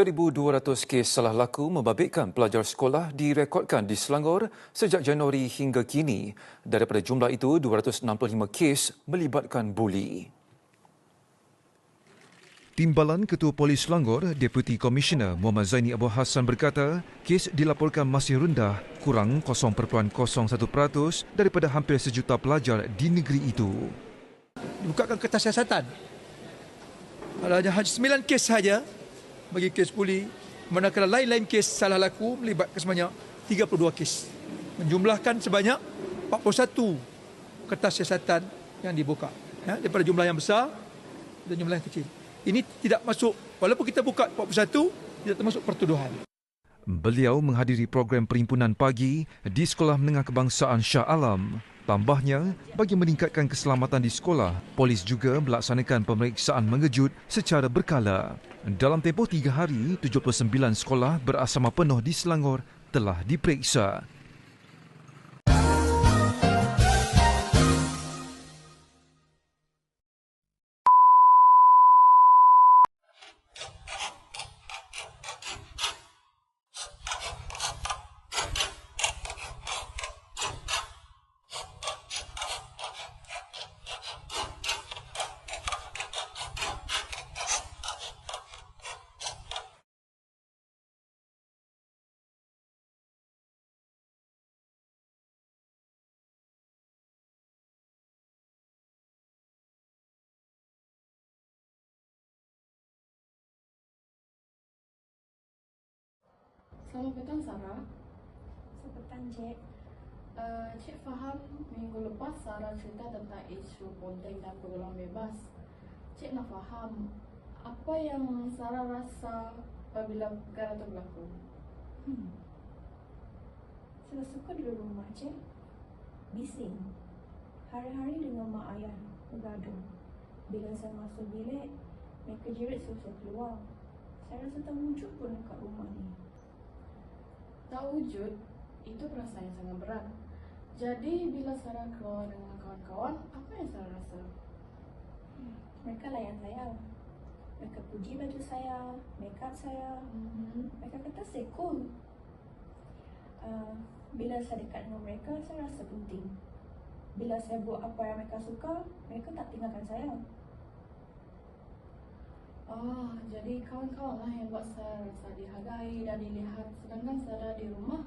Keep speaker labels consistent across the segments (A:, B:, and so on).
A: 1,200 kes salah laku membabitkan pelajar sekolah direkodkan di Selangor sejak Januari hingga kini. Daripada jumlah itu, 265 kes melibatkan buli. Timbalan Ketua Polis Selangor, Deputi Komisioner Muhammad Zaini Abu Hassan berkata, kes dilaporkan masih rendah, kurang 0.01% daripada hampir sejuta pelajar di negeri itu.
B: Bukakan kertas siasatan. Kalau hanya 9 kes saja, bagi kes puli. Manakala lain-lain kes salah laku melibatkan sebanyak 32 kes. Menjumlahkan sebanyak 41 kertas siasatan yang dibuka. Ya, daripada jumlah yang besar dan jumlah yang kecil. Ini tidak masuk walaupun kita buka 41 tidak termasuk pertuduhan.
A: Beliau menghadiri program perimpunan pagi di Sekolah Menengah Kebangsaan Shah Alam. Tambahnya, bagi meningkatkan keselamatan di sekolah, polis juga melaksanakan pemeriksaan mengejut secara berkala. Dalam tempoh tiga hari, 79 sekolah berasrama penuh di Selangor telah diperiksa.
C: Selamat petang Sarah.
D: Selamat petang Cik.
C: Uh, Cik faham minggu lepas Sarah cerita tentang isu ponteng dan peluang bebas. Cik nak faham apa yang Sarah rasa apabila perkara itu berlaku.
D: Hmm. Saya suka di rumah Cik. Bising. Hari-hari dengan mak ayah bergaduh. Bila saya masuk bilik, mereka jerit suruh keluar. Saya rasa tak wujud pun dekat rumah ni
C: tak wujud, itu perasaan yang sangat berat. Jadi bila Sarah keluar dengan kawan-kawan, apa yang Sarah rasa?
D: Hmm, mereka layan saya. Mereka puji baju saya, make up saya. Mm-hmm. Mereka kata saya cool. Uh, bila saya dekat dengan mereka, saya rasa penting. Bila saya buat apa yang mereka suka, mereka tak tinggalkan saya.
C: Oh, jadi kawan-kawan lah yang buat saya rasa dihargai dan dilihat sedangkan saya di rumah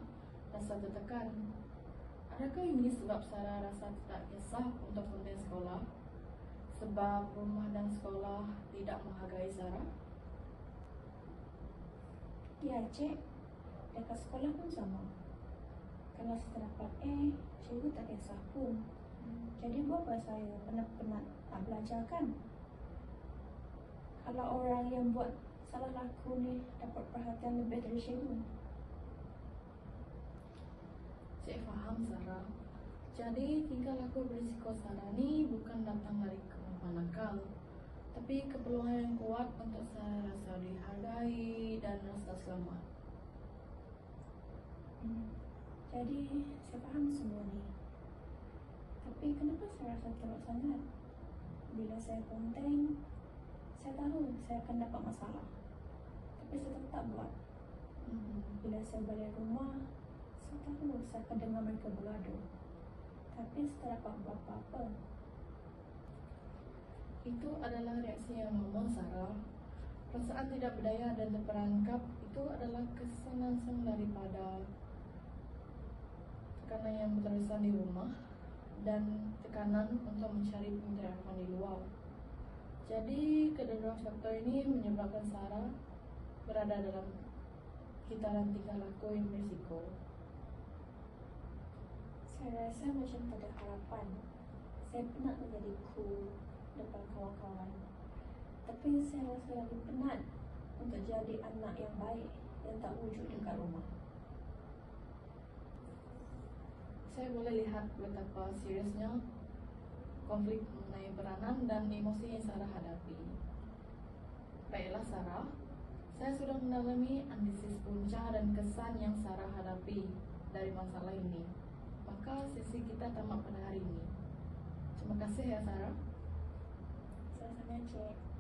C: rasa tertekan. Adakah ini sebab saya rasa tak kisah untuk konten sekolah? Sebab rumah dan sekolah tidak menghargai Sarah?
D: Ya, Cik. Dekat sekolah pun sama. Kalau saya dapat A, cikgu tak kisah pun. Jadi buat apa saya penat-penat tak belajar kan? Kalau orang yang buat salah laku ni dapat perhatian lebih dari cikgu.
C: Cik faham Sarah. Jadi tinggal aku berisiko Sarah ni bukan datang dari kemampuan nakal. Tapi keperluan yang kuat untuk saya rasa dihargai dan rasa selamat.
D: Hmm. Jadi saya faham semua ni. Tapi kenapa saya rasa teruk sangat? Bila saya ponteng, saya tahu saya akan dapat masalah. Tapi saya tetap buat. Hmm. bila saya balik rumah saya tahu saya akan dengar mereka bergaduh. Tapi saya tak dapat buat apa-apa.
C: Itu adalah reaksi yang normal Sarah. Perasaan tidak berdaya dan terperangkap itu adalah kesan-kesan daripada tekanan yang berterusan di rumah dan tekanan untuk mencari pencerahan di luar. Jadi kedua faktor ini menyebabkan Sarah berada dalam kitaran tingkah laku yang berisiko.
D: Saya rasa macam tak ada harapan. Saya penat menjadi cool depan kawan-kawan. Tapi saya rasa lagi penat untuk jadi anak yang baik yang tak wujud dekat rumah.
C: Saya boleh lihat betapa seriusnya konflik mengenai peranan dan emosi yang Sarah hadapi. Baiklah Sarah, saya sudah mendalami analisis punca dan kesan yang Sarah hadapi dari masalah ini. Maka sesi kita tamat pada hari ini. Terima kasih ya Sarah.
D: Sama-sama, Cik.